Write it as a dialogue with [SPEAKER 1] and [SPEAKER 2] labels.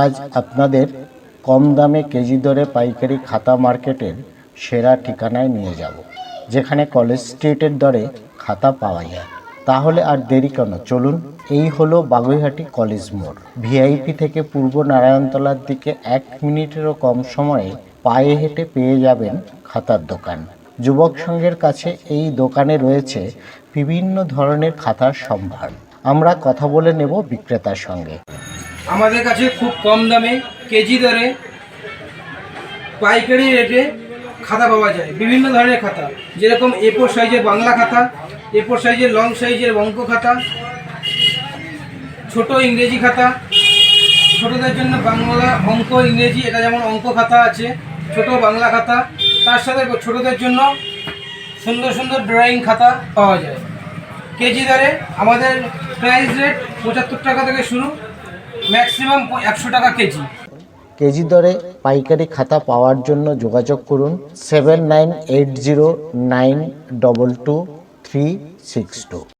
[SPEAKER 1] আজ আপনাদের কম দামে কেজি দরে পাইকারি খাতা মার্কেটের সেরা ঠিকানায় নিয়ে যাব, যেখানে কলেজ স্ট্রিটের দরে খাতা পাওয়া যায়। তাহলে আর দেরি কেন? চলুন, এই হলো বাগুইহাটি কলেজ মোড়। ভিআইপি থেকে পূর্ব নারায়ণতলার দিকে এক মিনিটেরও কম সময়ে পায়ে হেঁটে পেয়ে যাবেন খাতার দোকান। যুবক সংঘের কাছে এই দোকানে রয়েছে বিভিন্ন ধরনের খাতার সম্ভার। আমরা কথা বলে নেব বিক্রেতার সঙ্গে।
[SPEAKER 2] আমাদের কাছে খুব কম দামে, কেজি দরে পাইকারি রেটে খাতা পাওয়া যায়, বিভিন্ন ধরনের খাতা। যেরকম এপোর সাইজের বাংলা খাতা এপোর সাইজের লং সাইজের অঙ্ক খাতা, ছোট ইংরেজি খাতা, ছোটদের জন্য বাংলা অঙ্ক, ইংরেজি, এটা যেমন অঙ্ক খাতা আছে, ছোট বাংলা খাতা, তার সাথে ছোটদের জন্য সুন্দর সুন্দর ড্রয়িং খাতা পাওয়া যায়। কেজি দরে আমাদের প্রাইস রেট পঁচাত্তর টাকা থেকে শুরু ম্যাক্সিমাম একশো টাকা কেজি।
[SPEAKER 1] কেজি দরে পাইকারি খাতা পাওয়ার জন্য যোগাযোগ করুন seven nine eight zero nine double two three six two.